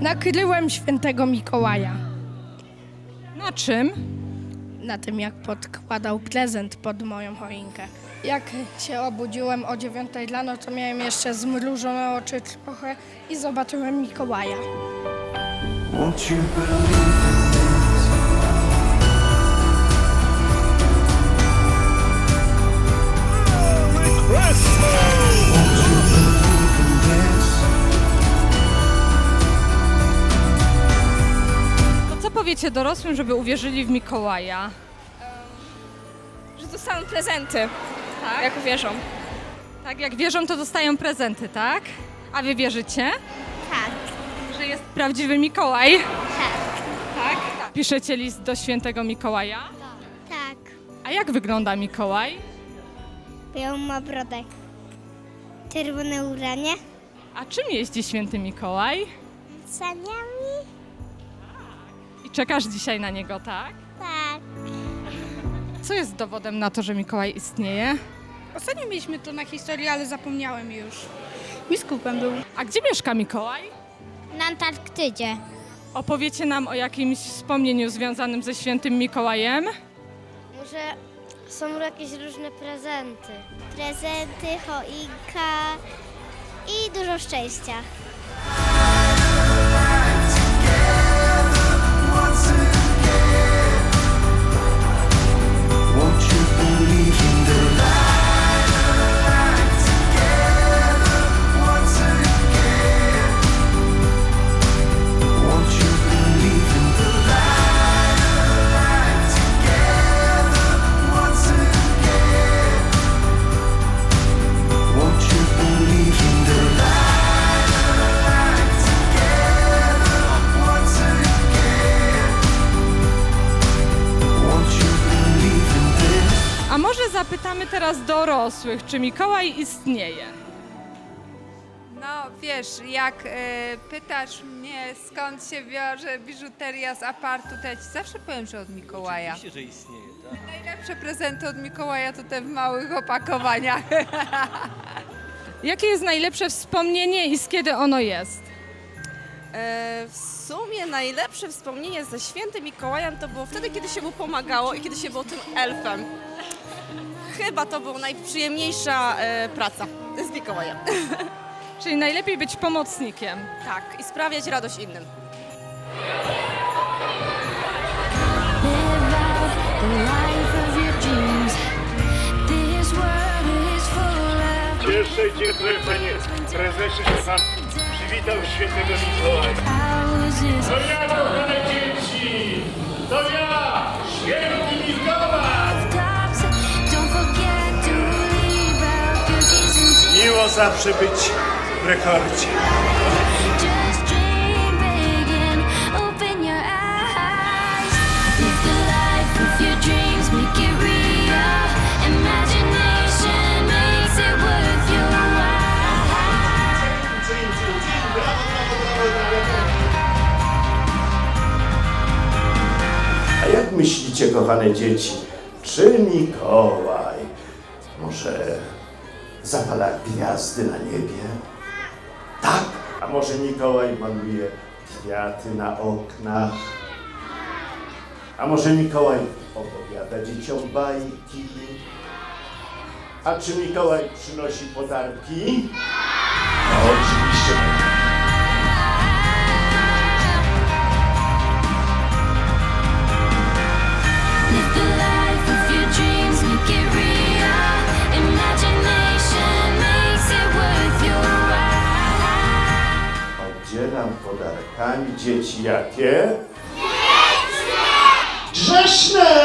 Nakryłem świętego Mikołaja Na czym? na tym, jak podkładał prezent pod moją choinkę. Jak się obudziłem o 9 rano, to miałem jeszcze zmrużone oczy trochę i zobaczyłem Mikołaja. Won't you believe Powiecie dorosłym, żeby uwierzyli w Mikołaja? że dostaną prezenty, jak uwierzą. Tak, jak wierzą, to dostają prezenty, tak? A wy wierzycie? Tak, Że jest prawdziwy Mikołaj? tak, Tak. Piszecie list do świętego Mikołaja? tak. A jak wygląda Mikołaj? Białą ma brodę. Czerwone uranie. A czym jeździ święty Mikołaj? Saniami? I czekasz dzisiaj na niego, tak? Tak. Co jest dowodem na to, że Mikołaj istnieje? Ostatnio mieliśmy to na historii, ale zapomniałem już. Biskupem był. A gdzie mieszka Mikołaj? Na Antarktydzie. Opowiecie nam o jakimś wspomnieniu związanym ze świętym Mikołajem? Może są jakieś różne prezenty. Prezenty, choinka i dużo szczęścia. Może zapytamy teraz dorosłych, czy Mikołaj istnieje? No wiesz, jak e, pytasz mnie skąd się wiąże biżuteria z apartu, to ja ci zawsze powiem, że od Mikołaja. Oczywiście, że istnieje, tak? Najlepsze prezenty od Mikołaja to te w małych opakowaniach. Jakie jest najlepsze wspomnienie i z kiedy ono jest? E, W sumie najlepsze wspomnienie ze świętym Mikołajem to było wtedy, kiedy się mu pomagało i kiedy się było tym elfem. Chyba to była najprzyjemniejsza e, praca z Mikołajem. Czyli najlepiej być pomocnikiem. Tak, i sprawiać radość innym. Pierwszej dziękuję panie prezesie, że pan przywitał świętego Mikołaja. To ja, kochane dzieci! To ja, święty Mikołaj! Zawsze być w rekordzie. A jak myślicie, kochane dzieci, czy Mikołaj może zapala gwiazdy na niebie? Tak. A może Mikołaj maluje kwiaty na oknach? A może Mikołaj opowiada dzieciom bajki? A czy Mikołaj przynosi podarki? Dzieci jakie? Grzeszne!